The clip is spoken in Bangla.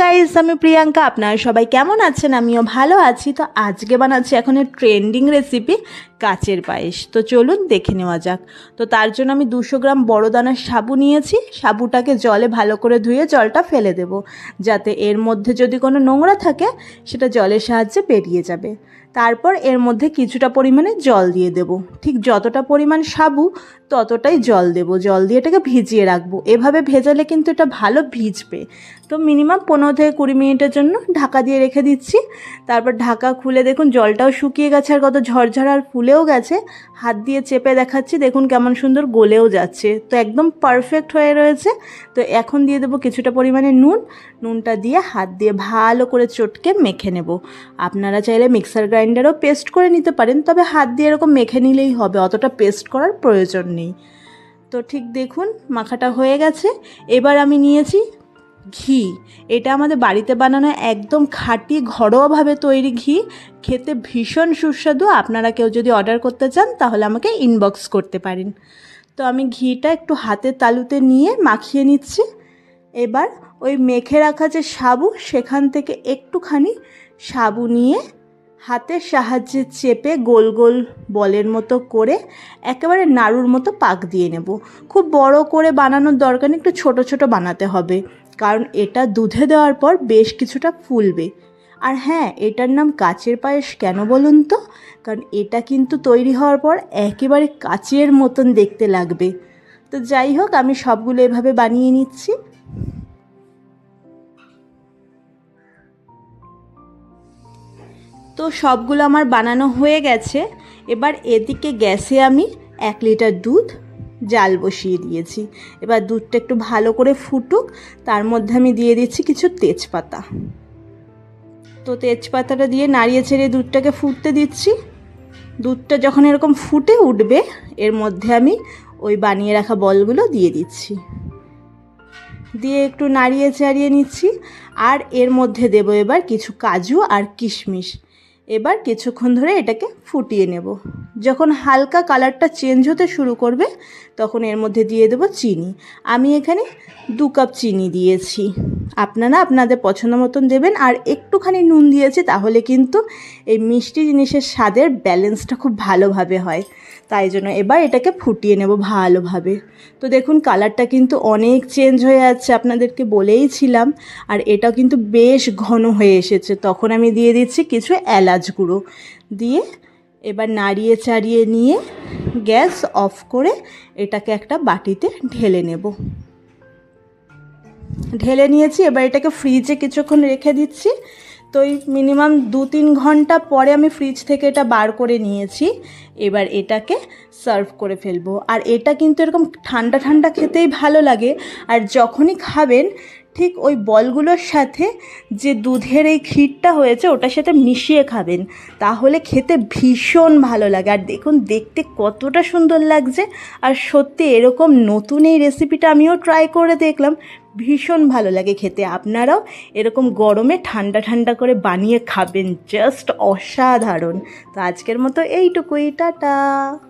গাইস আমি প্রিয়াঙ্কা। আপনারা সবাই কেমন আছেন? আমিও ভালো আছি। তো আজকে বানাচ্ছি এখন ট্রেন্ডিং রেসিপি কাচের পায়েস। তো চলুন দেখে নেওয়া যাক। তো তার জন্য আমি দুশো গ্রাম বড় দানার সাবু নিয়েছি। সাবুটাকে জলে ভালো করে ধুয়ে জলটা ফেলে দেব। যাতে এর মধ্যে যদি কোনো নোংরা থাকে, সেটা জলের সাহায্যে বেরিয়ে যাবে। তারপর এর মধ্যে কিছুটা পরিমাণে জল দিয়ে দেব। ঠিক যতটা পরিমাণ সাবু ততটাই জল দেব, জল দিয়ে এটাকে ভিজিয়ে রাখব। এভাবে ভেজালে কিন্তু এটা ভালো ভিজবে। তো মিনিমাম পনেরো থেকে কুড়ি মিনিটের জন্য ঢাকা দিয়ে রেখে দিচ্ছি। তারপর ঢাকা খুলে দেখুন জলটাও শুকিয়ে গেছে আর কত ঝরঝরা আর ফুলেও গেছে। হাত দিয়ে চেপে দেখাচ্ছি, দেখুন কেমন সুন্দর গলেও যাচ্ছে। তো একদম পারফেক্ট হয়ে রয়েছে। তো এখন দিয়ে দেবো কিছুটা পরিমাণে নুন। নুনটা দিয়ে হাত দিয়ে ভালো করে চটকে মেখে নেব। আপনারা চাইলে মিক্সার গ্রাইন্ডারও পেস্ট করে নিতে পারেন, তবে হাত দিয়ে এরকম মেখে নিলেই হবে। অতটা পেস্ট করার প্রয়োজন নেই। তো ঠিক দেখুন, মাখাটা হয়ে গেছে। এবার আমি নিয়েছি ঘি। এটা আমাদের বাড়িতে বানানো একদম খাঁটি, ঘরোয়াভাবে তৈরি ঘি। খেতে ভীষণ সুস্বাদু। আপনারা কেউ যদি অর্ডার করতে চান, তাহলে আমাকে ইনবক্স করতে পারেন। তো আমি ঘিটা একটু হাতের তালুতে নিয়ে মাখিয়ে নিচ্ছি। এবার ওই মেখে রাখা যে সাবু, সেখান থেকে একটুখানি সাবু নিয়ে হাতের সাহায্যে চেপে গোল গোল বলের মতো করে একেবারে নাড়ুর মতো পাক দিয়ে নেব। খুব বড় করে বানানোর দরকার নেই, একটু ছোট ছোট বানাতে হবে। কারণ এটা দুধে দেওয়ার পর বেশ কিছুটা ফুলবে। আর হ্যাঁ এটার নাম কাচের পায়েস কেন বলুন তো? কারণ এটা কিন্তু তৈরি হওয়ার পর একেবারে কাচের মতন দেখতে লাগবে। তো যাই হোক, আমি সবগুলো এভাবে বানিয়ে নিচ্ছি। তো সবগুলো আমার বানানো হয়ে গেছে। এবার এদিকে গ্যাসে আমি এক লিটার দুধ জাল বসিয়ে দিয়েছি। এবার দুধটা একটু ভালো করে ফুটুক, তার মধ্যে আমি দিয়ে দিচ্ছি কিছু তেজপাতা। তো তেজপাতাটা দিয়ে নাড়িয়ে ছেড়ে দুধটাকে ফুটতে দিচ্ছি। দুধটা যখন এরকম ফুটে উঠবে, এর মধ্যে আমি ওই বানিয়ে রাখা বলগুলো দিয়ে দিচ্ছি। দিয়ে একটু নাড়িয়ে চাড়িয়ে নিচ্ছি। আর এর মধ্যে দেবো এবার কিছু কাজু আর কিশমিশ। এবার কিছুক্ষণ ধরে এটাকে ফুটিয়ে নেব। যখন হালকা কালারটা চেঞ্জ হতে শুরু করবে, তখন এর মধ্যে দিয়ে দেবো চিনি। আমি এখানে দু কাপ চিনি দিয়েছি। আপনারা আপনাদের পছন্দ মতন দেবেন, আর একটুখানি নুন দিয়েছি, তাহলে কিন্তু এই মিষ্টি জিনিসের স্বাদের ব্যালেন্সটা খুব ভালোভাবে হয়। তাই জন্য এবার এটাকে ফুটিয়ে নেব ভালোভাবে। তো দেখুন, কালারটা কিন্তু অনেক চেঞ্জ হয়ে যাচ্ছে, আপনাদেরকে বলেইছিলাম আর এটা কিন্তু বেশ ঘন হয়ে এসেছে। তখন আমি দিয়ে দিচ্ছি কিছু এলাচ গুঁড়ো। দিয়ে এবার নাড়িয়ে চাড়িয়ে নিয়ে গ্যাস অফ করে এটাকে একটা বাটিতে ঢেলে নেব। ঢেলে নিয়েছি, এবার এটাকে ফ্রিজে কিছুক্ষণ রেখে দিচ্ছি। তো এই মিনিমাম দু তিন ঘণ্টা পরে আমি ফ্রিজ থেকে এটা বার করে নিয়েছি। এবার এটাকে সার্ভ করে ফেলব। আর এটা কিন্তু এরকম ঠান্ডা ঠান্ডা খেতেই ভালো লাগে। আর যখনই খাবেন ঠিক ওই বলগুলোর সাথে যে দুধের এই ক্ষীরটা হয়েছে, ওটার সাথে মিশিয়ে খাবেন। তাহলে খেতে ভীষণ ভালো লাগে। আর দেখুন, দেখতে কতটা সুন্দর লাগছে। আর সত্যি এরকম নতুন এই রেসিপিটা আমিও ট্রাই করে দেখলাম। ভীষণ ভালো লাগে খেতে। আপনারাও এরকম গরমে ঠান্ডা ঠান্ডা করে বানিয়ে খাবেন। জাস্ট অসাধারণ। তো আজকের মতো এইটুকুই। টাটা!